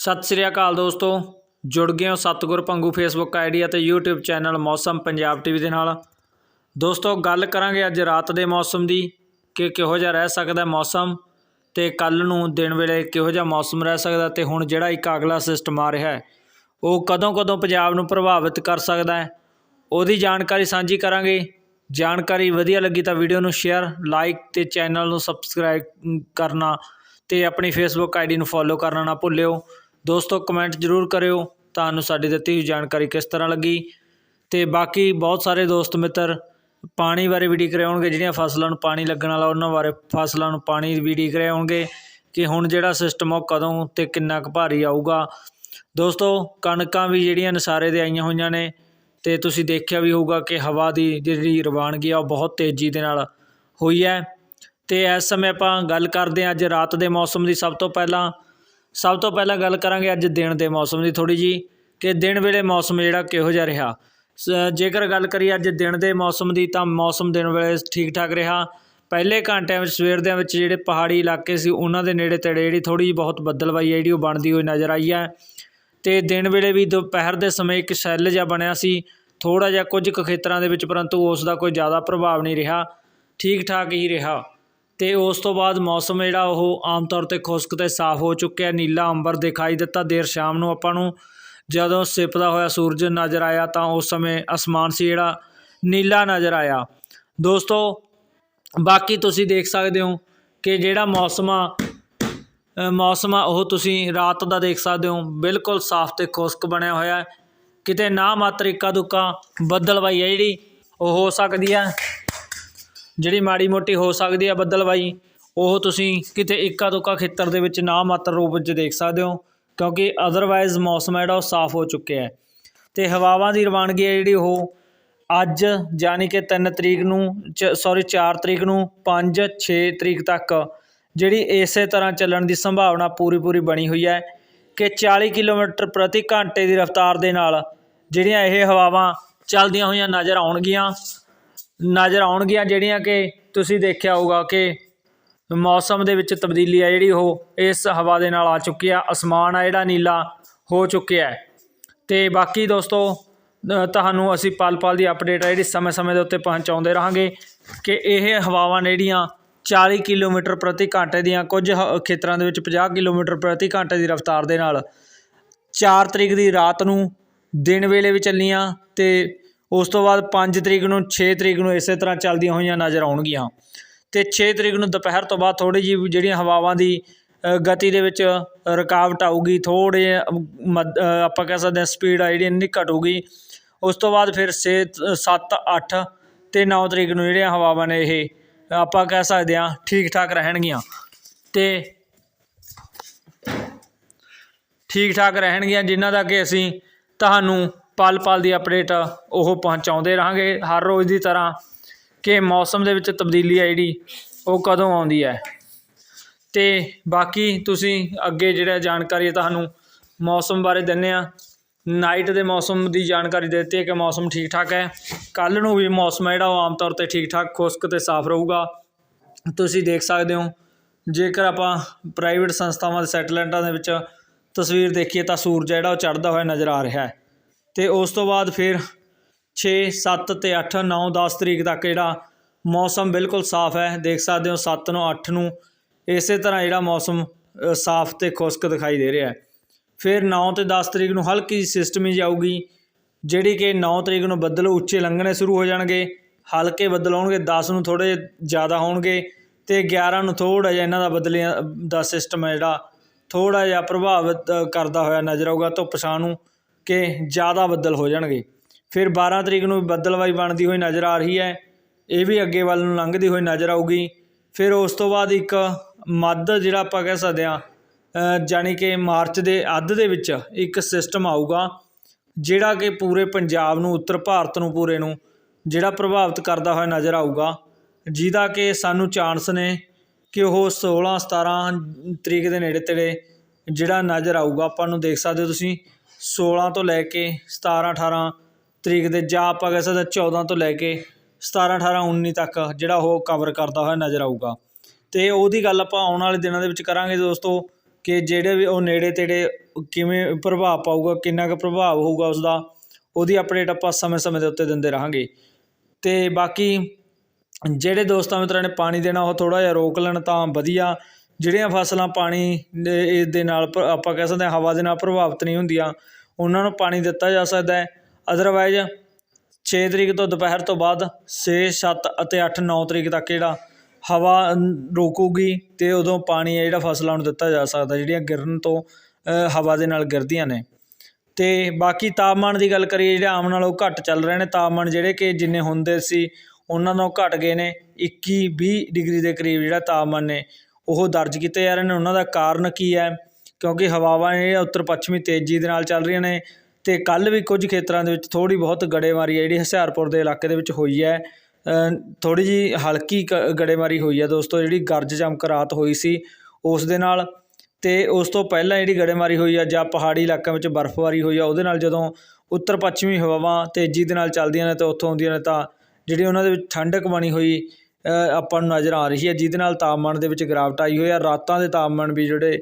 ਸਤਿ ਸ੍ਰੀ ਅਕਾਲ ਦੋਸਤੋ। ਜੁੜ ਗਏ ਹੋ ਸਤਗੁਰ ਪੰਗੂ ਫੇਸਬੁੱਕ ਆਈਡੀ ਅਤੇ YouTube channel Mausam Punjab TV ਦੇ ਨਾਲ। ਦੋਸਤੋ, ਗੱਲ ਕਰਾਂਗੇ ਅੱਜ ਰਾਤ ਦੇ ਮੌਸਮ ਦੀ ਕਿ ਕਿਹੋ ਜਿਹਾ ਰਹਿ ਸਕਦਾ ਮੌਸਮ ਤੇ ਕੱਲ ਨੂੰ ਦਿਨ ਵੇਲੇ ਕਿਹੋ ਜਿਹਾ ਮੌਸਮ ਰਹਿ ਸਕਦਾ ਤੇ ਹੁਣ ਜਿਹੜਾ ਇੱਕ ਅਗਲਾ ਸਿਸਟਮ ਆ ਰਿਹਾ ਹੈ, ਉਹ ਕਦੋਂ ਕਦੋਂ ਪੰਜਾਬ ਨੂੰ ਪ੍ਰਭਾਵਿਤ ਕਰ ਸਕਦਾ ਹੈ, ਉਹਦੀ ਜਾਣਕਾਰੀ ਸਾਂਝੀ ਕਰਾਂਗੇ। ਜਾਣਕਾਰੀ ਵਧੀਆ ਲੱਗੀ ਤਾਂ ਵੀਡੀਓ ਨੂੰ ਸ਼ੇਅਰ ਲਾਈਕ ਤੇ ਚੈਨਲ ਨੂੰ ਸਬਸਕ੍ਰਾਈਬ ਕਰਨਾ ਤੇ ਆਪਣੀ ਫੇਸਬੁੱਕ ਆਈਡੀ ਨੂੰ ਫੋਲੋ ਕਰਨਾ ਨਾ ਭੁੱਲਿਓ। ਦੋਸਤੋ ਕਮੈਂਟ ਜ਼ਰੂਰ ਕਰਿਓ, ਤੁਹਾਨੂੰ ਸਾਡੀ ਦਿੱਤੀ ਹੋਈ ਜਾਣਕਾਰੀ ਕਿਸ ਤਰ੍ਹਾਂ ਲੱਗੀ? ਤੇ ਬਾਕੀ ਬਹੁਤ ਸਾਰੇ ਦੋਸਤ ਮਿੱਤਰ ਪਾਣੀ ਬਾਰੇ ਵੀ ਡੀਕ ਰਹੇ ਹੋਣਗੇ, ਜਿਹੜੀਆਂ ਫਸਲਾਂ ਨੂੰ ਪਾਣੀ ਲੱਗਣ ਵਾਲਾ, ਉਹਨਾਂ ਬਾਰੇ ਫਸਲਾਂ ਨੂੰ ਪਾਣੀ ਵੀ ਡੀਕ ਰਹੇ ਹੋਣਗੇ ਕਿ ਹੁਣ ਜਿਹੜਾ ਸਿਸਟਮ ਉਹ ਕਦੋਂ ਤੇ ਕਿੰਨਾ ਕੁ ਭਾਰੀ ਆਊਗਾ। ਦੋਸਤੋ, ਕਣਕਾਂ ਵੀ ਜਿਹੜੀਆਂ ਨਸਾਰੇ ਦੇ ਆਈਆਂ ਹੋਈਆਂ ਨੇ ਤੇ ਤੁਸੀਂ ਦੇਖਿਆ ਵੀ ਹੋਊਗਾ ਕਿ ਹਵਾ ਦੀ ਜਿਹੜੀ ਰਵਾਨਗੀ ਆ ਉਹ ਬਹੁਤ ਤੇਜ਼ੀ ਦੇ ਨਾਲ ਹੋਈ ਹੈ। ਤੇ ਇਸ ਸਮੇਂ ਆਪਾਂ ਗੱਲ ਕਰਦੇ ਹਾਂ ਅੱਜ ਰਾਤ ਦੇ ਮੌਸਮ ਦੀ ਸਭ ਤੋਂ ਪਹਿਲਾਂ। ਸਭ ਤੋਂ ਪਹਿਲਾਂ ਗੱਲ ਕਰਾਂਗੇ ਅੱਜ ਦਿਨ ਦੇ ਮੌਸਮ ਦੀ ਥੋੜੀ ਜੀ ਕਿ ਦਿਨ ਵੇਲੇ ਮੌਸਮ ਜਿਹੜਾ ਕਿਹੋ ਜਿਹਾ ਰਿਹਾ। ਜੇਕਰ ਗੱਲ ਕਰੀਏ ਅੱਜ ਦਿਨ ਦੇ ਮੌਸਮ ਦੀ ਤਾਂ ਮੌਸਮ ਦਿਨ ਵੇਲੇ ਠੀਕ ਠਾਕ ਰਿਹਾ। ਪਹਿਲੇ ਘੰਟਿਆਂ ਵਿੱਚ ਸਵੇਰ ਦੇ ਵਿੱਚ ਜਿਹੜੇ ਪਹਾੜੀ ਇਲਾਕੇ ਸੀ, ਉਹਨਾਂ ਦੇ ਨੇੜੇ ਤੇੜੇ ਜਿਹੜੀ ਥੋੜੀ ਜਿਹੀ ਬਹੁਤ ਬੱਦਲਵਾਈ ਜਿਹੜੀ ਉਹ ਬਣਦੀ ਹੋਈ ਨਜ਼ਰ ਆਈ ਹੈ ਤੇ ਦਿਨ ਵੇਲੇ ਵੀ ਦੁਪਹਿਰ ਦੇ ਸਮੇਂ ਇੱਕ ਸੈੱਲ ਜਿਹਾ ਬਣਿਆ ਸੀ। ਥੋੜਾ ਜਿਹਾ ਕੁਝ ਕੁ ਖੇਤਰਾਂ ਦੇ ਵਿੱਚ, ਪਰੰਤੂ ਉਸ ਦਾ ਕੋਈ ਜ਼ਿਆਦਾ ਪ੍ਰਭਾਵ ਨਹੀਂ ਰਿਹਾ। ਠੀਕ ਠਾਕ ਹੀ ਰਿਹਾ। ਤੇ ਉਸ ਤੋਂ ਬਾਅਦ ਮੌਸਮ ਜਿਹੜਾ ਉਹ ਆਮ ਤੌਰ ਤੇ ਖੁਸ਼ਕ ਤੇ ਸਾਫ਼ ਹੋ ਚੁੱਕਿਆ ਨੀਲਾ ਅੰਬਰ ਦਿਖਾਈ ਦਿੱਤਾ। ਦੇਰ ਸ਼ਾਮ ਨੂੰ ਆਪਾਂ ਨੂੰ ਜਦੋਂ ਸਿਪਦਾ ਹੋਇਆ ਸੂਰਜ ਨਜ਼ਰ ਆਇਆ ਤਾਂ ਉਸ ਸਮੇਂ ਅਸਮਾਨ ਸੀ ਜਿਹੜਾ, ਨੀਲਾ ਨਜ਼ਰ ਆਇਆ। ਦੋਸਤੋ, ਬਾਕੀ ਤੁਸੀਂ ਦੇਖ ਸਕਦੇ ਹੋ ਕਿ ਜਿਹੜਾ ਮੌਸਮ ਆ ਮੌਸਮ ਆ, ਉਹ ਤੁਸੀਂ ਰਾਤ ਦਾ ਦੇਖ ਸਕਦੇ ਹੋ। ਬਿਲਕੁਲ ਸਾਫ਼ ਤੇ ਖੁਸ਼ਕ ਬਣਿਆ ਹੋਇਆ ਕਿਤੇ ਨਾ ਮਾਤਰ ਇੱਕਾ ਦੁੱਕਾ ਬੱਦਲਵਾਈ ਹੈ ਜਿਹੜੀ, ਉਹ ਹੋ ਸਕਦੀ ਹੈ। ਜਿਹੜੀ ਮਾੜੀ ਮੋਟੀ ਹੋ ਸਕਦੀ ਹੈ ਬੱਦਲਵਾਈ ਉਹ ਤੁਸੀਂ ਕਿਤੇ ਇੱਕਾ ਦੁੱਕਾ ਖੇਤਰ ਦੇ ਵਿੱਚ ਨਾ ਮਾਤਰ ਰੂਪ ਵਿੱਚ ਦੇਖ ਸਕਦੇ ਹੋ, ਕਿਉਂਕਿ ਅਦਰਵਾਈਜ਼ ਮੌਸਮ ਹੈ ਜਿਹੜਾ ਉਹ ਸਾਫ਼ ਹੋ ਚੁੱਕਿਆ ਹੈ। ਤੇ ਹਵਾਵਾਂ ਦੀ ਰਵਾਨਗੀ ਹੈ ਜਿਹੜੀ ਉਹ ਅੱਜ ਯਾਨੀ ਕਿ 3 ਤਰੀਕ ਨੂੰ ਸੌਰੀ 4 ਤਰੀਕ ਨੂੰ 5 6 ਤਰੀਕ ਤੱਕ ਜਿਹੜੀ ਇਸੇ ਤਰ੍ਹਾਂ ਚੱਲਣ ਦੀ ਸੰਭਾਵਨਾ ਪੂਰੀ ਪੂਰੀ ਬਣੀ ਹੋਈ ਹੈ ਕਿ 40 ਕਿਲੋਮੀਟਰ ਪ੍ਰਤੀ ਘੰਟੇ ਦੀ ਰਫ਼ਤਾਰ ਦੇ ਨਾਲ ਜਿਹੜੀਆਂ ਇਹ ਹਵਾਵਾਂ ਚੱਲਦੀਆਂ ਹੋਈਆਂ ਨਜ਼ਰ ਆਉਣਗੀਆਂ। ਨਜ਼ਰ ਆਉਣਗੀਆਂ ਜਿਹੜੀਆਂ ਕਿ ਤੁਸੀਂ ਦੇਖਿਆ ਹੋਊਗਾ ਕਿ ਮੌਸਮ ਦੇ ਵਿੱਚ ਤਬਦੀਲੀ ਆ ਜਿਹੜੀ ਉਹ ਇਸ ਹਵਾ ਦੇ ਨਾਲ ਆ ਚੁੱਕੀ ਆ, ਅਸਮਾਨ ਆ ਜਿਹੜਾ ਨੀਲਾ ਹੋ ਚੁੱਕਿਆ ਹੈ। ਤੇ ਬਾਕੀ ਦੋਸਤੋ ਤੁਹਾਨੂੰ ਅਸੀਂ ਪਲ ਪਲ ਦੀ ਅਪਡੇਟ ਆ ਜਿਹੜੀ ਸਮੇਂ-ਸਮੇਂ ਦੇ ਉੱਤੇ ਪਹੁੰਚਾਉਂਦੇ ਰਹਾਂਗੇ ਕਿ ਇਹ ਹਵਾਵਾਂ ਜਿਹੜੀਆਂ 40 ਕਿਲੋਮੀਟਰ ਪ੍ਰਤੀ ਘੰਟੇ ਦੀਆਂ, ਕੁਝ ਹ- ਖੇਤਰਾਂ ਦੇ ਵਿੱਚ 50 ਕਿਲੋਮੀਟਰ ਪ੍ਰਤੀ ਘੰਟੇ ਦੀ ਰਫ਼ਤਾਰ ਦੇ ਨਾਲ 4 ਤਰੀਕ ਦੀ ਰਾਤ ਨੂੰ ਦਿਨ ਵੇਲੇ ਵੀ ਚੱਲੀਆਂ ਤੇ ਉਸ ਤੋਂ ਬਾਅਦ 5 ਤਰੀਕ ਨੂੰ 6 ਤਰੀਕ ਨੂੰ ਇਸੇ ਤਰ੍ਹਾਂ ਚੱਲਦੀਆਂ ਹੋਈਆਂ ਨਜ਼ਰ ਆਉਣਗੀਆਂ। ਤੇ 6 ਤਰੀਕ ਨੂੰ ਦੁਪਹਿਰ ਤੋਂ ਬਾਅਦ ਥੋੜੀ ਜਿਹੀ ਜਿਹੜੀਆਂ ਹਵਾਵਾਂ ਦੀ ਗਤੀ ਦੇ ਵਿੱਚ ਰੁਕਾਵਟ ਆਊਗੀ ਥੋੜੇ ਆਪਾਂ ਕਹਿ ਸਕਦੇ ਹਾਂ ਸਪੀਡ ਆ ਜਿਹੜੀ ਇੰਨੀ ਘਟੂਗੀ ਉਸ ਤੋਂ ਬਾਅਦ ਫਿਰ 6 7 8 ਤੇ 9 ਤਰੀਕ ਨੂੰ ਜਿਹੜੀਆਂ ਹਵਾਵਾਂ ਨੇ ਇਹ, ਆਪਾਂ ਕਹਿ ਸਕਦੇ ਹਾਂ ਠੀਕ ਠਾਕ ਰਹਿਣਗੀਆਂ। ਤੇ ਠੀਕ ਠਾਕ ਰਹਿਣਗੀਆਂ, ਜਿਨ੍ਹਾਂ ਦਾ ਕਿ ਅਸੀਂ ਤੁਹਾਨੂੰ ਪਲ ਪਲ ਦੀ ਅਪਡੇਟ ਉਹ ਪਹੁੰਚਾਉਂਦੇ ਰਹਾਂਗੇ ਹਰ ਰੋਜ਼ ਦੀ ਤਰ੍ਹਾਂ ਕਿ ਮੌਸਮ ਦੇ ਵਿੱਚ ਤਬਦੀਲੀ ਆ ਜਿਹੜੀ, ਉਹ ਕਦੋਂ ਆਉਂਦੀ ਹੈ। ਤੇ ਬਾਕੀ ਤੁਸੀਂ ਅੱਗੇ ਜਿਹੜਾ ਜਾਣਕਾਰੀ ਤੁਹਾਨੂੰ ਮੌਸਮ ਬਾਰੇ ਦਿੰਨੇ ਆ ਨਾਈਟ ਦੇ ਮੌਸਮ ਦੀ ਜਾਣਕਾਰੀ ਦੇ ਦਿੱਤੀ ਹੈ ਕਿ ਮੌਸਮ ਠੀਕ ਠਾਕ ਹੈ। ਕੱਲ ਨੂੰ ਵੀ ਮੌਸਮ ਹੈ ਜਿਹੜਾ, ਉਹ ਆਮ ਤੌਰ ਤੇ ਠੀਕ ਠਾਕ ਖੁਸ਼ਕ ਤੇ ਸਾਫ਼ ਰਹੂਗਾ। ਤੁਸੀਂ ਦੇਖ ਸਕਦੇ ਹੋ, ਜੇਕਰ ਆਪਾਂ ਪ੍ਰਾਈਵੇਟ ਸੰਸਥਾਵਾਂ ਦੇ ਸੈਟਲਾਈਟਾਂ ਦੇ ਵਿੱਚ ਤਸਵੀਰ ਦੇਖੀਏ ਤਾਂ ਸੂਰਜ ਜਿਹੜਾ, ਉਹ ਚੜ੍ਹਦਾ ਹੋਇਆ ਨਜ਼ਰ ਆ ਰਿਹਾ ਹੈ। ਤੇ ਉਸ ਤੋਂ ਬਾਅਦ ਫਿਰ 6 7 ਤੇ 8 9 10 ਤਰੀਕ ਤੱਕ ਜਿਹੜਾ ਮੌਸਮ ਬਿਲਕੁਲ ਸਾਫ਼ ਹੈ। ਦੇਖ ਸਕਦੇ ਹੋ 7 ਨੂੰ 8 ਨੂੰ ਇਸੇ ਤਰ੍ਹਾਂ ਜਿਹੜਾ ਮੌਸਮ ਸਾਫ਼ ਤੇ ਖੁਸ਼ਕ ਦਿਖਾਈ ਦੇ ਰਿਹਾ ਹੈ। ਫਿਰ 9 ਤੇ 10 ਤਰੀਕ ਨੂੰ ਹਲਕੀ ਸਿਸਟਮੀ ਜਾਊਗੀ, ਜਿਹੜੀ ਕਿ 9 ਤਰੀਕ ਨੂੰ ਬੱਦਲ ਉੱਚੇ ਲੰਘਣੇ ਸ਼ੁਰੂ ਹੋ ਜਾਣਗੇ, ਹਲਕੇ ਬੱਦਲ ਆਉਣਗੇ 10 ਨੂੰ ਥੋੜੇ ਜ਼ਿਆਦਾ ਹੋਣਗੇ ਤੇ 11 ਨੂੰ ਥੋੜਾ ਜਿਹਾ ਇਹਨਾਂ ਦਾ ਬਦਲੀਆਂ ਦਾ ਸਿਸਟਮ ਹੈ ਜਿਹੜਾ ਥੋੜਾ ਜਿਹਾ ਪ੍ਰਭਾਵਿਤ ਕਰਦਾ ਹੋਇਆ ਨਜ਼ਰ ਆਊਗਾ। ਧੁੱਪ ਛਾਂ ਨੂੰ ਕਿ ਜ਼ਿਆਦਾ ਬੱਦਲ ਹੋ ਜਾਣਗੇ। ਫਿਰ 12 ਤਰੀਕ ਨੂੰ ਬੱਦਲਵਾਈ ਬਣਦੀ ਹੋਈ ਨਜ਼ਰ ਆ ਰਹੀ ਹੈ। ਇਹ ਵੀ ਅੱਗੇ ਵੱਲ ਨੂੰ ਲੰਘਦੀ ਹੋਈ ਨਜ਼ਰ ਆਊਗੀ। ਫਿਰ ਉਸ ਤੋਂ ਬਾਅਦ ਇੱਕ ਮੱਧ ਜਿਹੜਾ ਆਪਾਂ ਕਹਿ ਸਕਦੇ ਹਾਂ ਅ, ਜਾਣੀ ਕਿ ਮਾਰਚ ਦੇ ਅੱਧ ਦੇ ਵਿੱਚ ਇੱਕ ਸਿਸਟਮ ਆਊਗਾ ਜਿਹੜਾ ਕਿ ਪੂਰੇ ਪੰਜਾਬ ਨੂੰ ਉੱਤਰ ਭਾਰਤ ਨੂੰ ਪੂਰੇ ਨੂੰ ਜਿਹੜਾ ਪ੍ਰਭਾਵਿਤ ਕਰਦਾ ਹੋਇਆ ਨਜ਼ਰ ਆਊਗਾ। ਜਿਹਦਾ ਕਿ ਸਾਨੂੰ ਚਾਂਸ ਨੇ ਕਿ ਉਹ 16 17 ਤਰੀਕ ਦੇ ਨੇੜੇ ਤੇੜੇ ਜਿਹੜਾ ਨਜ਼ਰ ਆਊਗਾ। ਆਪਾਂ ਨੂੰ ਦੇਖ ਸਕਦੇ ਹੋ ਤੁਸੀਂ 16 ਤੋਂ ਲੈ ਕੇ 17 18 ਤਰੀਕ ਦੇ ਜਾਂ ਆਪਾਂ ਕਹਿ ਸਕਦੇ ਹਾਂ 14 ਤੋਂ ਲੈ ਕੇ 17 18 19 ਤੱਕ ਜਿਹੜਾ ਉਹ ਕਵਰ ਕਰਦਾ ਹੋਇਆ ਨਜ਼ਰ ਆਊਗਾ। ਤੇ ਉਹਦੀ ਗੱਲ ਆਪਾਂ ਆਉਣ ਵਾਲੇ ਦਿਨਾਂ ਦੇ ਵਿੱਚ ਕਰਾਂਗੇ ਦੋਸਤੋ ਕਿ ਜਿਹੜੇ ਵੀ ਉਹ ਨੇੜੇ ਤੇੜੇ ਕਿਵੇਂ ਪ੍ਰਭਾਵ ਪਾਊਗਾ, ਕਿੰਨਾ ਕੁ ਪ੍ਰਭਾਵ ਹੋਊਗਾ ਉਸ ਦਾ ਉਹਦੀ ਅਪਡੇਟ ਆਪਾਂ ਸਮੇਂ-ਸਮੇਂ ਦੇ ਉੱਤੇ ਦਿੰਦੇ ਰਹਾਂਗੇ। ਤੇ ਬਾਕੀ ਜਿਹੜੇ ਦੋਸਤਾਂ ਮਿੱਤਰਾਂ ਨੇ ਪਾਣੀ ਦੇਣਾ, ਉਹ ਥੋੜਾ ਜਿਹਾ ਰੋਕ ਲੈਣ ਤਾਂ ਵਧੀਆ। ਜਿਹੜੀਆਂ ਫਸਲਾਂ ਪਾਣੀ ਦੇ ਦੇ ਨਾਲ ਪ- ਆਪਾਂ ਕਹਿ ਸਕਦੇ ਹਾਂ ਹਵਾ ਦੇ ਨਾਲ ਪ੍ਰਭਾਵਿਤ ਨਹੀਂ ਹੁੰਦੀਆਂ ਉਹਨਾਂ ਨੂੰ ਪਾਣੀ ਦਿੱਤਾ ਜਾ ਸਕਦਾ ਹੈ। ਅਦਰਵਾਈਜ਼ ਛੇ ਤਰੀਕ ਤੋਂ ਦੁਪਹਿਰ ਤੋਂ ਬਾਅਦ 6 7 ਅਤੇ 8 9 ਤਰੀਕ ਤੱਕ ਜਿਹੜਾ ਹਵਾ ਅਮ, ਰੁਕੂਗੀ ਤੇ ਉਦੋਂ ਪਾਣੀ ਹੈ ਜਿਹੜਾ ਫਸਲਾਂ ਨੂੰ ਦਿੱਤਾ ਜਾ ਸਕਦਾ ਜਿਹੜੀਆਂ ਗਿਰਨ ਤੋਂ ਹਵਾ ਦੇ ਨਾਲ ਗਿਰਦੀਆਂ ਨੇ। ਤੇ ਬਾਕੀ ਤਾਪਮਾਨ ਦੀ ਗੱਲ ਕਰੀਏ ਜਿਹੜੇ ਆਮ ਨਾਲੋਂ ਘੱਟ ਚੱਲ ਰਹੇ ਨੇ ਤਾਪਮਾਨ ਜਿਹੜੇ ਕਿ ਜਿੰਨੇ ਹੁੰਦੇ ਸੀ ਉਹਨਾਂ ਨਾਲੋਂ ਘਟ ਗਏ ਨੇ 21 20 ਡਿਗਰੀ ਦੇ ਕਰੀਬ ਜਿਹੜਾ ਤਾਪਮਾਨ ਨੇ ਉਹ ਦਰਜ ਕੀਤੇ ਜਾ ਰਹੇ ਨੇ। ਉਹਨਾਂ ਦਾ ਕਾਰਨ ਕੀ ਹੈ? ਕਿਉਂਕਿ ਹਵਾਵਾਂ ਇਹ ਉੱਤਰ ਪੱਛਮੀ ਤੇਜ਼ੀ ਦੇ ਨਾਲ ਚੱਲ ਰਹੀਆਂ ਨੇ ਤੇ ਕੱਲ ਵੀ ਕੁਝ ਖੇਤਰਾਂ ਦੇ ਵਿੱਚ ਥੋੜੀ ਬਹੁਤ ਗੜੇਮਾਰੀ ਹੈ ਜਿਹੜੀ ਹੁਸ਼ਿਆਰਪੁਰ ਦੇ ਇਲਾਕੇ ਦੇ ਵਿੱਚ ਹੋਈ ਹੈ। ਥੋੜੀ ਜੀ ਹਲਕੀ ਕ- ਗੜੇਮਾਰੀ ਹੋਈ ਹੈ ਦੋਸਤੋ, ਜਿਹੜੀ ਗਰਜ ਚਮਕ ਰਾਤ ਹੋਈ ਸੀ ਉਸ ਦੇ ਨਾਲ। ਤੇ ਉਸ ਤੋਂ ਪਹਿਲਾਂ ਜਿਹੜੀ ਗੜੇਮਾਰੀ ਹੋਈ ਆ ਜਾਂ ਪਹਾੜੀ ਇਲਾਕਿਆਂ ਵਿੱਚ ਬਰਫ਼ਬਾਰੀ ਹੋਈ ਆ, ਉਹਦੇ ਨਾਲ ਜਦੋਂ ਉੱਤਰ ਪੱਛਮੀ ਹਵਾਵਾਂ ਤੇਜ਼ੀ ਦੇ ਨਾਲ ਚੱਲਦੀਆਂ ਨੇ ਤੇ ਉੱਥੋਂ ਆਉਂਦੀਆਂ ਨੇ ਤਾਂ ਜਿਹੜੀ ਉਹਨਾਂ ਦੇ ਵਿੱਚ ਠੰਡਕ ਬਣੀ ਹੋਈ ਆਪਾਂ ਨੂੰ ਨਜ਼ਰ ਆ ਰਹੀ ਹੈ, ਜਿਹਦੇ ਨਾਲ ਤਾਪਮਾਨ ਦੇ ਵਿੱਚ ਗਿਰਾਵਟ ਆਈ ਹੋਈ ਆ ਰਾਤਾਂ ਦੇ ਤਾਪਮਾਨ ਵੀ ਜਿਹੜੇ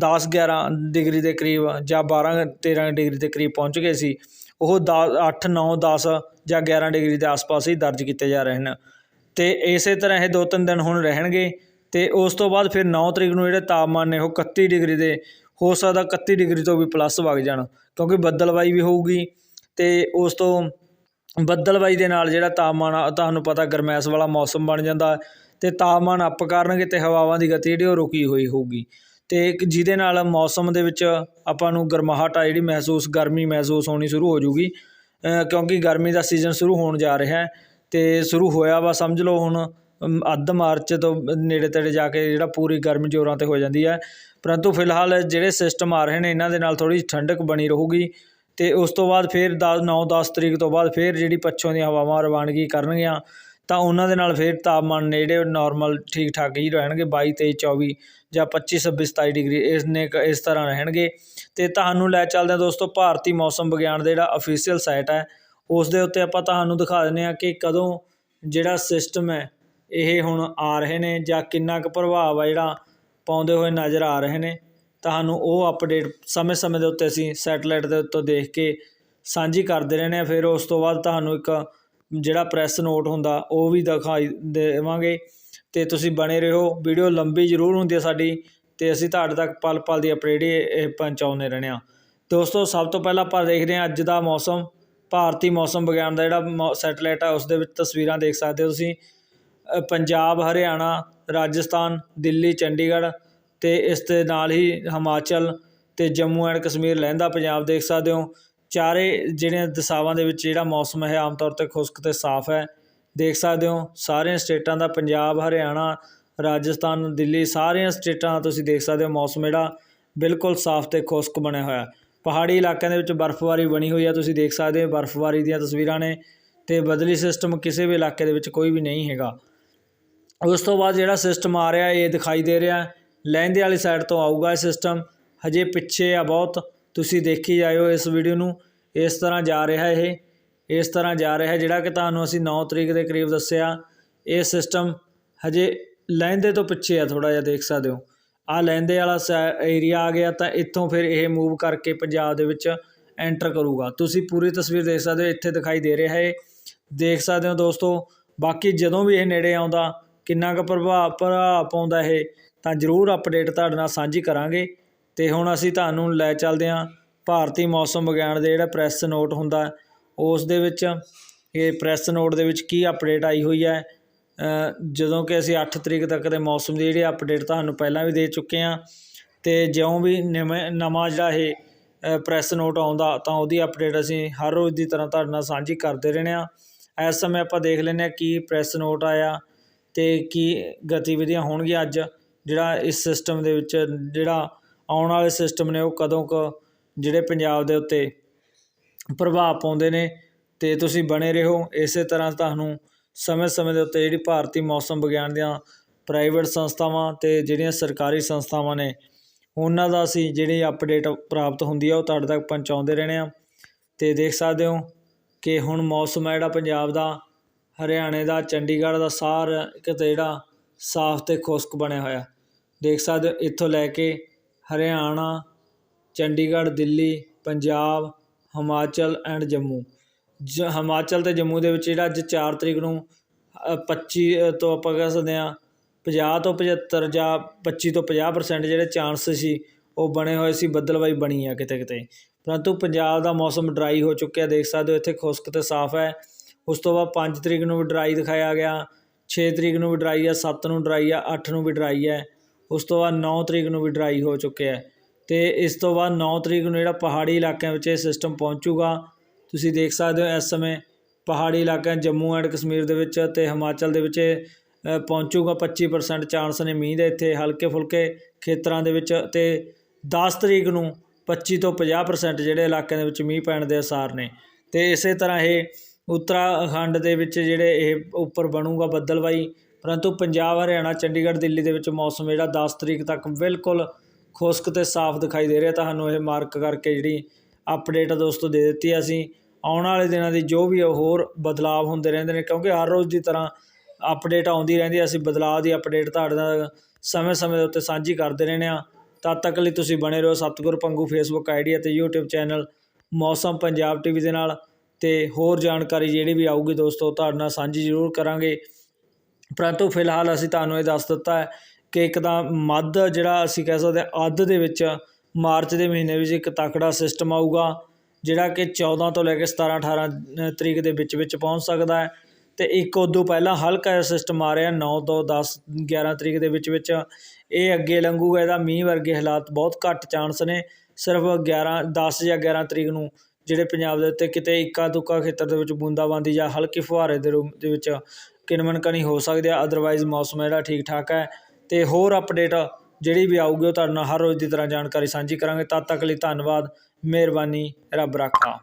10 11 ਡਿਗਰੀ ਦੇ ਕਰੀਬ ਜਾਂ 12 13 ਡਿਗਰੀ ਦੇ ਕਰੀਬ ਪਹੁੰਚ ਗਏ ਸੀ, ਉਹ 8 9 10 ਜਾਂ 11 ਡਿਗਰੀ ਦੇ ਆਸ-ਪਾਸ ਹੀ ਦਰਜ ਕੀਤੇ ਜਾ ਰਹੇ ਹਨ। ਤੇ ਇਸੇ ਤਰ੍ਹਾਂ ਇਹ ਦੋ ਤਿੰਨ ਦਿਨ ਹੁਣ ਰਹਿਣਗੇ ਤੇ ਉਸ ਤੋਂ ਬਾਅਦ ਫਿਰ 9 ਤਰੀਕ ਨੂੰ ਜਿਹੜੇ ਤਾਪਮਾਨ ਨੇ ਉਹ 31 ਡਿਗਰੀ ਦੇ, ਹੋ ਸਕਦਾ 31 ਡਿਗਰੀ ਤੋਂ ਵੀ ਪਲੱਸ ਵਗ ਜਾਣ, ਕਿਉਂਕਿ ਬੱਦਲਵਾਈ ਵੀ ਹੋਊਗੀ ਤੇ ਉਸ ਤੋਂ ਬੱਦਲਵਾਈ ਦੇ ਨਾਲ ਜਿਹੜਾ ਤਾਪਮਾਨ ਆ, ਤੁਹਾਨੂੰ ਪਤਾ ਗਰਮੈਸ਼ ਵਾਲਾ ਮੌਸਮ ਬਣ ਜਾਂਦਾ ਅਤੇ ਤਾਪਮਾਨ ਅੱਪ ਕਰਨਗੇ ਅਤੇ ਹਵਾਵਾਂ ਦੀ ਗਤੀ ਜਿਹੜੀ ਉਹ ਰੁਕੀ ਹੋਈ ਹੋਊਗੀ। ਅਤੇ ਇੱਕ ਜਿਹਦੇ ਨਾਲ ਮੌਸਮ ਦੇ ਵਿੱਚ ਆਪਾਂ ਨੂੰ ਗਰਮਾਹਟ ਆ ਜਿਹੜੀ ਮਹਿਸੂਸ, ਗਰਮੀ ਮਹਿਸੂਸ ਹੋਣੀ ਸ਼ੁਰੂ ਹੋ ਜੂਗੀ। ਕਿਉਂਕਿ ਗਰਮੀ ਦਾ ਸੀਜ਼ਨ ਸ਼ੁਰੂ ਹੋਣ ਜਾ ਰਿਹਾ ਹੈ ਤੇ ਸ਼ੁਰੂ ਹੋਇਆ ਵਾ ਸਮਝ ਲਓ ਹੁਣ ਅੱਧ ਮਾਰਚ ਤੋਂ ਨੇੜੇ ਤੇੜੇ ਜਾ ਕੇ ਜਿਹੜਾ ਪੂਰੀ ਗਰਮੀ ਜ਼ੋਰਾਂ ਤੇ ਹੋ ਜਾਂਦੀ ਹੈ। ਪਰੰਤੂ ਫਿਲਹਾਲ ਜਿਹੜੇ ਸਿਸਟਮ ਆ ਰਹੇ ਨੇ, ਇਹਨਾਂ ਦੇ ਨਾਲ ਥੋੜ੍ਹੀ ਠੰਡਕ ਬਣੀ ਰਹੂਗੀ। ਤੇ ਉਸ ਤੋਂ ਬਾਅਦ ਫਿਰ 10 9 10 ਤਰੀਕ ਤੋਂ ਬਾਅਦ ਫਿਰ ਜਿਹੜੀ ਪੱਛੋਂ ਦੀਆਂ ਹਵਾਵਾਂ ਰਵਾਨਗੀ ਕਰਨਗੀਆਂ, ਤਾਂ ਉਹਨਾਂ ਦੇ ਨਾਲ ਫਿਰ ਤਾਪਮਾਨ ਨੇ ਜਿਹੜੇ ਨਾਰਮਲ ਠੀਕ ਠਾਕ ਹੀ ਰਹਿਣਗੇ 22 23 24 ਜਾਂ 25 26 27 ਡਿਗਰੀ ਇਸ ਨੇ ਕ- ਇਸ ਤਰ੍ਹਾਂ ਰਹਿਣਗੇ। ਤੇ ਤੁਹਾਨੂੰ ਲੈ ਚੱਲਦੇ ਹਾਂ ਦੋਸਤੋ ਭਾਰਤੀ ਮੌਸਮ ਵਿਗਿਆਨ ਦਾ ਜਿਹੜਾ ਅਫੀਸ਼ੀਅਲ ਸਾਈਟ ਹੈ, ਉਸ ਦੇ ਉੱਤੇ ਆਪਾਂ ਤੁਹਾਨੂੰ ਦਿਖਾ ਦਿੰਦੇ ਹਾਂ ਕਿ ਕਦੋਂ ਜਿਹੜਾ ਸਿਸਟਮ ਹੈ, ਇਹ ਹੁਣ ਆ ਰਹੇ ਨੇ ਜਾਂ ਕਿੰਨਾ ਕੁ ਪ੍ਰਭਾਵ ਆ ਜਿਹੜਾ ਪਾਉਂਦੇ ਹੋਏ ਨਜ਼ਰ ਆ ਰਹੇ ਨੇ। ਤੁਹਾਨੂੰ ਉਹ ਅਪਡੇਟ ਸਮੇਂ-ਸਮੇਂ ਦੇ ਉੱਤੇ ਅਸੀਂ ਸੈਟਲਾਈਟ ਦੇ ਉੱਤੋਂ ਦੇਖ ਕੇ ਸਾਂਝੀ ਕਰਦੇ ਰਹਿੰਦੇ ਆ ਫਿਰ ਉਸ ਤੋਂ ਬਾਅਦ ਤੁਹਾਨੂੰ ਇੱਕ ਜਿਹੜਾ ਪ੍ਰੈਸ ਨੋਟ ਹੁੰਦਾ, ਉਹ ਵੀ ਦਿਖਾਈ ਦੇਵਾਂਗੇ। ਤੇ ਤੁਸੀਂ ਬਣੇ ਰਹੋ। ਵੀਡੀਓ ਲੰਬੀ ਜ਼ਰੂਰ ਹੁੰਦੀ ਹੈ ਸਾਡੀ ਤੇ ਅਸੀਂ ਤੁਹਾਡੇ ਤੱਕ ਪਲ ਪਲ ਦੀ ਅਪਡੇਟ ਇਹ ਪਹੁੰਚਾਉਂਦੇ ਰਹਿੰਦੇ ਆ ਦੋਸਤੋ, ਸਭ ਤੋਂ ਪਹਿਲਾਂ ਆਪਾਂ ਦੇਖਦੇ ਹਾਂ ਅੱਜ ਦਾ ਮੌਸਮ। ਭਾਰਤੀ ਮੌਸਮ ਵਿਗਿਆਨ ਦਾ ਜਿਹੜਾ ਸੈਟਲਾਈਟ ਆ, ਉਸ ਦੇ ਵਿੱਚ ਤਸਵੀਰਾਂ ਦੇਖ ਸਕਦੇ ਹੋ ਤੁਸੀਂ। ਪੰਜਾਬ, ਹਰਿਆਣਾ, ਰਾਜਸਥਾਨ, ਦਿੱਲੀ, ਚੰਡੀਗੜ੍ਹ ਅਤੇ ਇਸ ਦੇ ਨਾਲ ਹੀ ਹਿਮਾਚਲ ਅਤੇ ਜੰਮੂ ਐਂਡ ਕਸ਼ਮੀਰ ਲਹਿੰਦਾ ਪੰਜਾਬ ਦੇਖ ਸਕਦੇ ਹੋ। ਚਾਰੇ ਜਿਹੜੀਆਂ ਦਿਸ਼ਾਵਾਂ ਦੇ ਵਿੱਚ ਜਿਹੜਾ ਮੌਸਮ ਹੈ, ਆਮ ਤੌਰ ਤੇ ਖੁਸ਼ਕ ਅਤੇ ਸਾਫ਼ ਹੈ। ਦੇਖ ਸਕਦੇ ਹੋ, ਸਾਰੀਆਂ ਸਟੇਟਾਂ ਦਾ ਪੰਜਾਬ, ਹਰਿਆਣਾ, ਰਾਜਸਥਾਨ, ਦਿੱਲੀ, ਸਾਰੀਆਂ ਸਟੇਟਾਂ ਦਾ ਤੁਸੀਂ ਦੇਖ ਸਕਦੇ ਹੋ ਮੌਸਮ ਜਿਹੜਾ ਬਿਲਕੁਲ ਸਾਫ਼ ਅਤੇ ਖੁਸ਼ਕ ਬਣਿਆ ਹੋਇਆ। ਪਹਾੜੀ ਇਲਾਕਿਆਂ ਦੇ ਵਿੱਚ ਬਰਫ਼ਬਾਰੀ ਬਣੀ ਹੋਈ ਹੈ, ਤੁਸੀਂ ਦੇਖ ਸਕਦੇ ਹੋ ਬਰਫ਼ਬਾਰੀ ਦੀਆਂ ਤਸਵੀਰਾਂ ਨੇ ਤੇ ਬਦਲੀ ਸਿਸਟਮ ਕਿਸੇ ਵੀ ਇਲਾਕੇ ਦੇ ਵਿੱਚ ਕੋਈ ਵੀ ਨਹੀਂ ਹੈਗਾ। ਉਸ ਤੋਂ ਬਾਅਦ ਜਿਹੜਾ ਸਿਸਟਮ ਆ ਰਿਹਾ, ਇਹ ਦਿਖਾਈ ਦੇ ਰਿਹਾ। ਲਹਿੰਦੇ ਵਾਲੀ ਸਾਈਡ ਤੋਂ ਆਊਗਾ ਇਹ ਸਿਸਟਮ ਹਜੇ ਪਿੱਛੇ ਆ ਬਹੁਤ। ਤੁਸੀਂ ਦੇਖੀ ਜਾਇਓ ਇਸ ਵੀਡੀਓ ਨੂੰ। ਇਸ ਤਰ੍ਹਾਂ ਜਾ ਰਿਹਾ ਇਹ। ਇਸ ਤਰ੍ਹਾਂ ਜਾ ਰਿਹਾ ਜਿਹੜਾ ਕਿ ਤੁਹਾਨੂੰ ਅਸੀਂ 9 ਤਰੀਕ ਦੇ ਕਰੀਬ ਦੱਸਿਆ। ਇਹ ਸਿਸਟਮ ਹਜੇ ਲਹਿੰਦੇ ਤੋਂ ਪਿੱਛੇ ਆ ਥੋੜਾ ਜਿਹਾ ਦੇਖ ਸਕਦੇ ਹੋ। ਆ ਲਹਿੰਦੇ ਵਾਲਾ ਏਰੀਆ ਆ ਗਿਆ ਤਾਂ ਇੱਥੋਂ ਫਿਰ ਇਹ ਮੂਵ ਕਰਕੇ ਪੰਜਾਬ ਦੇ ਵਿੱਚ ਐਂਟਰ ਕਰੂਗਾ। ਤੁਸੀਂ ਪੂਰੀ ਤਸਵੀਰ ਦੇਖ ਸਕਦੇ ਹੋ, ਇੱਥੇ ਦਿਖਾਈ ਦੇ ਰਿਹਾ ਹੈ ਦੇਖ ਸਕਦੇ ਹੋ ਦੋਸਤੋ, ਬਾਕੀ ਜਦੋਂ ਵੀ ਇਹ ਨੇੜੇ ਆਉਂਦਾ, ਕਿੰਨਾ ਕੁ ਪ੍ਰਭਾਵ ਪ੍ਰਭਾਵ ਪਾਉਂਦਾ ਇਹ। ਤਾਂ ਜ਼ਰੂਰ ਅਪਡੇਟ ਤੁਹਾਡੇ ਨਾਲ ਸਾਂਝੀ ਕਰਾਂਗੇ। ਤੇ ਹੁਣ ਅਸੀਂ ਤੁਹਾਨੂੰ ਲੈ ਚੱਲਦੇ ਹਾਂ ਭਾਰਤੀ ਮੌਸਮ ਵਿਗਿਆਨ ਦੇ ਜਿਹੜਾ ਪ੍ਰੈਸ ਨੋਟ ਹੁੰਦਾ ਉਸ ਦੇ ਵਿੱਚ ਇਹ ਪ੍ਰੈਸ ਨੋਟ ਦੇ ਵਿੱਚ ਕੀ ਅਪਡੇਟ ਆਈ ਹੋਈ ਹੈ। ਜਦੋਂ ਕਿ ਅਸੀਂ 8 ਤਰੀਕ ਤੱਕ ਦੇ ਮੌਸਮ ਦੀ ਜਿਹੜੀ ਅਪਡੇਟ ਤੁਹਾਨੂੰ ਪਹਿਲਾਂ ਵੀ ਦੇ ਚੁੱਕੇ ਹਾਂ ਤੇ ਜਿਉਂ ਵੀ ਨਵੇਂ ਨਵਾਂ ਜਿਹੜਾ ਇਹ ਅ, ਪ੍ਰੈਸ ਨੋਟ ਆਉਂਦਾ ਤਾਂ ਉਹਦੀ ਅਪਡੇਟ ਅਸੀਂ ਹਰ ਰੋਜ਼ ਦੀ ਤਰ੍ਹਾਂ ਤੁਹਾਡੇ ਨਾਲ ਸਾਂਝੀ ਕਰਦੇ ਰਹਿੰਦੇ ਹਾਂ। ਇਸ ਸਮੇਂ ਆਪਾਂ ਦੇਖ ਲੈਂਦੇ ਹਾਂ ਕੀ ਪ੍ਰੈਸ ਨੋਟ ਆਇਆ ਤੇ ਕੀ ਗਤੀਵਿਧੀਆਂ ਹੋਣਗੀਆਂ ਅੱਜ। ਜਿਹੜਾ ਇਸ ਸਿਸਟਮ ਦੇ ਵਿੱਚ ਜਿਹੜਾ ਆਉਣ ਵਾਲੇ ਸਿਸਟਮ ਨੇ ਉਹ ਕਦੋਂ ਕੁ ਜਿਹੜੇ ਪੰਜਾਬ ਦੇ ਉੱਤੇ ਪ੍ਰਭਾਵ ਪਾਉਂਦੇ ਨੇ ਤੇ ਤੁਸੀਂ ਬਣੇ ਰਹੋ। ਇਸੇ ਤਰ੍ਹਾਂ ਤੁਹਾਨੂੰ ਸਮੇਂ-ਸਮੇਂ ਦੇ ਉੱਤੇ ਜਿਹੜੀ ਭਾਰਤੀ ਮੌਸਮ ਵਿਗਿਆਨ ਦੀਆਂ ਪ੍ਰਾਈਵੇਟ ਸੰਸਥਾਵਾਂ ਤੇ ਜਿਹੜੀਆਂ ਸਰਕਾਰੀ ਸੰਸਥਾਵਾਂ ਨੇ, ਉਹਨਾਂ ਦਾ ਅਸੀਂ ਜਿਹੜੀ ਅਪਡੇਟ ਪ੍ਰਾਪਤ ਹੁੰਦੀ ਆ, ਉਹ ਤੁਹਾਡੇ ਤੱਕ ਪਹੁੰਚਾਉਂਦੇ ਰਹਿੰਦੇ ਆ। ਤੇ ਦੇਖ ਸਕਦੇ ਹੋ ਕਿ ਹੁਣ ਮੌਸਮ ਹੈ ਜਿਹੜਾ ਪੰਜਾਬ ਦਾ, ਹਰਿਆਣੇ ਦਾ, ਚੰਡੀਗੜ੍ਹ ਦਾ ਸਾਰ ਕਿਤੇ ਜਿਹੜਾ ਸਾਫ਼ ਤੇ ਖੁਸ਼ਕ ਬਣਿਆ ਹੋਇਆ। ਦੇਖ ਸਕਦੇ ਹੋ ਇੱਥੋਂ ਲੈ ਕੇ ਹਰਿਆਣਾ, ਚੰਡੀਗੜ੍ਹ, ਦਿੱਲੀ, ਪੰਜਾਬ, ਹਿਮਾਚਲ ਐਂਡ ਜੰਮੂ। ਜ, ਹਿਮਾਚਲ ਅਤੇ ਜੰਮੂ ਦੇ ਵਿੱਚ ਜਿਹੜਾ ਅੱਜ ਚਾਰ ਤਰੀਕ ਨੂੰ ਪੱਚੀ ਤੋਂ ਆਪਾਂ ਕਹਿ ਸਕਦੇ ਹਾਂ 50 ਤੋਂ 75 ਜਾਂ 25 ਤੋਂ 50 ਪਰਸੈਂਟ ਜਿਹੜੇ ਚਾਂਸ ਸੀ, ਉਹ ਬਣੇ ਹੋਏ ਸੀ, ਬੱਦਲਵਾਈ ਬਣੀ ਆ ਕਿਤੇ ਕਿਤੇ। ਪਰੰਤੂ ਪੰਜਾਬ ਦਾ ਮੌਸਮ ਡਰਾਈ ਹੋ ਚੁੱਕਿਆ, ਦੇਖ ਸਕਦੇ ਹੋ ਇੱਥੇ ਖੁਸ਼ਕ ਤੇ ਸਾਫ਼ ਹੈ। ਉਸ ਤੋਂ ਬਾਅਦ 5 ਤਰੀਕ ਨੂੰ ਵੀ ਡਰਾਈ ਦਿਖਾਇਆ ਗਿਆ 6 ਤਰੀਕ ਨੂੰ ਵੀ ਡਰਾਈ ਆ 7 ਨੂੰ ਡਰਾਈ ਆ 8 ਨੂੰ ਵੀ ਡਰਾਈ ਹੈ। ਉਸ ਤੋਂ ਬਾਅਦ 9 ਤਰੀਕ ਨੂੰ ਵੀ ਡਰਾਈ ਹੋ ਚੁੱਕਿਆ ਹੈ। ਤੇ ਇਸ ਤੋਂ ਬਾਅਦ 9 ਤਰੀਕ ਨੂੰ ਜਿਹੜਾ ਪਹਾੜੀ ਇਲਾਕਿਆਂ ਵਿੱਚ ਇਹ ਸਿਸਟਮ ਪਹੁੰਚੂਗਾ ਤੁਸੀਂ ਦੇਖ ਸਕਦੇ ਹੋ ਇਸ ਸਮੇਂ ਪਹਾੜੀ ਇਲਾਕਿਆਂ ਜੰਮੂ ਐਂਡ ਕਸ਼ਮੀਰ ਦੇ ਵਿੱਚ ਤੇ ਹਿਮਾਚਲ ਦੇ ਵਿੱਚ ਇਹ, ਪਹੁੰਚੂਗਾ 25% ਚਾਂਸ ਨੇ ਮੀਂਹ ਦੇ ਇੱਥੇ ਹਲਕੇ ਫੁਲਕੇ ਖੇਤਰਾਂ ਦੇ ਵਿੱਚ ਤੇ 10 ਤਰੀਕ ਨੂੰ 25 ਤੋਂ 50% ਜਿਹੜੇ ਇਲਾਕਿਆਂ ਦੇ ਵਿੱਚ ਮੀਂਹ ਪੈਣ ਦੇ ਅਸਾਰ ਨੇ। ਤੇ ਇਸੇ ਤਰ੍ਹਾਂ ਇਹ ਉੱਤਰਾਖੰਡ ਦੇ ਵਿੱਚ ਜਿਹੜੇ ਇਹ ਉੱਪਰ ਬਣੂਗਾ ਬੱਦਲਵਾਈ ਪਰੰਤੂ ਪੰਜਾਬ, ਹਰਿਆਣਾ, ਚੰਡੀਗੜ੍ਹ, ਦਿੱਲੀ ਦੇ ਵਿੱਚ ਮੌਸਮ ਜਿਹੜਾ 10 ਤਰੀਕ ਤੱਕ ਬਿਲਕੁਲ ਖੁਸ਼ਕ ਤੇ ਸਾਫ਼ ਦਿਖਾਈ ਦੇ ਰਿਹਾ। ਤੁਹਾਨੂੰ ਇਹ ਮਾਰਕ ਕਰਕੇ ਜਿਹੜੀ ਅਪਡੇਟ ਦੋਸਤੋ ਦੇ ਦਿੱਤੀ ਹੈ ਅਸੀਂ। ਆਉਣ ਵਾਲੇ ਦਿਨਾਂ ਦੀ ਜੋ ਵੀ ਹੋਰ ਬਦਲਾਅ ਹੁੰਦੇ ਰਹਿੰਦੇ ਨੇ, ਕਿਉਂਕਿ ਹਰ ਰੋਜ਼ ਦੀ ਤਰ੍ਹਾਂ ਅਪਡੇਟ ਆਉਂਦੀ ਰਹਿੰਦੀ ਅਸੀਂ ਬਦਲਾਅ ਦੀ ਅਪਡੇਟ ਤੁਹਾਡੇ ਨਾਲ ਸਮੇਂ-ਸਮੇਂ ਦੇ ਉੱਤੇ ਸਾਂਝੀ ਕਰਦੇ ਰਹਿੰਦੇ ਹਾਂ। ਤਦ ਤੱਕ ਲਈ ਤੁਸੀਂ ਬਣੇ ਰਹੋ ਸਤਿਗੁਰ ਪੰਗੂ ਫੇਸਬੁੱਕ ਆਈਡੀ ਅਤੇ YouTube channel Mausam Punjab TV ਦੇ ਨਾਲ। ਤੇ ਹੋਰ ਜਾਣਕਾਰੀ ਜਿਹੜੀ ਵੀ ਆਊਗੀ ਦੋਸਤੋ ਤੁਹਾਡੇ ਨਾਲ ਸਾਂਝੀ ਜ਼ਰੂਰ ਕਰਾਂਗੇ। ਪਰੰਤੂ ਫਿਲਹਾਲ ਅਸੀਂ ਤੁਹਾਨੂੰ ਇਹ ਦੱਸ ਦਿੱਤਾ ਹੈ ਕਿ ਇੱਕ ਤਾਂ ਮੱਧ ਜਿਹੜਾ ਅਸੀਂ ਕਹਿ ਸਕਦੇ ਹਾਂ ਅੱਧ ਦੇ ਵਿੱਚ ਮਾਰਚ ਦੇ ਮਹੀਨੇ ਵਿੱਚ ਇੱਕ ਤਕੜਾ ਸਿਸਟਮ ਆਊਗਾ, ਜਿਹੜਾ ਕਿ 14 ਤੋਂ ਲੈ ਕੇ 17 18 ਤਰੀਕ ਦੇ ਵਿੱਚ ਵਿੱਚ ਪਹੁੰਚ ਸਕਦਾ ਹੈ। ਤੇ ਇੱਕ ਉਦੋਂ ਪਹਿਲਾਂ ਹਲਕਾ ਜਿਹਾ ਸਿਸਟਮ ਆ ਰਿਹਾ 9 ਤੋਂ 10 11 ਤਰੀਕ ਦੇ ਵਿੱਚ ਵਿੱਚ। ਇਹ ਅੱਗੇ ਲੰਘੂਗਾ, ਇਹਦਾ ਮੀਂਹ ਵਰਗੇ ਹਾਲਾਤ ਬਹੁਤ ਘੱਟ ਚਾਂਸ ਨੇ। ਸਿਰਫ 11 10 ਜਾਂ 11 ਤਰੀਕ ਨੂੰ ਜਿਹੜੇ ਪੰਜਾਬ ਦੇ ਉੱਤੇ ਕਿਤੇ ਇੱਕਾ ਦੁੱਕਾ ਖੇਤਰ ਦੇ ਵਿੱਚ ਬੂੰਦਾਬਾਂਦੀ ਜਾਂ ਹਲਕੀ ਫੁਹਾਰੇ ਦੇ ਰੂਪ ਦੇ ਵਿੱਚ ਕਿਨਮਨ ਕਣੀ ਹੋ ਸਕਦੀ ਹੈ ਅਦਰਵਾਈਜ਼ ਮੌਸਮ ਜਿਹੜਾ ਠੀਕ ਠਾਕ ਹੈ। ਤੇ ਹੋਰ ਅਪਡੇਟ ਜਿਹੜੀ ਵੀ ਆਊਗੀ ਉਹ ਤੁਹਾਡੇ ਨਾਲ ਹਰ ਰੋਜ਼ ਦੀ ਤਰ੍ਹਾਂ ਜਾਣਕਾਰੀ ਸਾਂਝੀ ਕਰਾਂਗੇ। ਤਦ ਤੱਕ ਲਈ ਧੰਨਵਾਦ, ਮਿਹਰਬਾਨੀ, ਰੱਬ ਰਾਖਾ।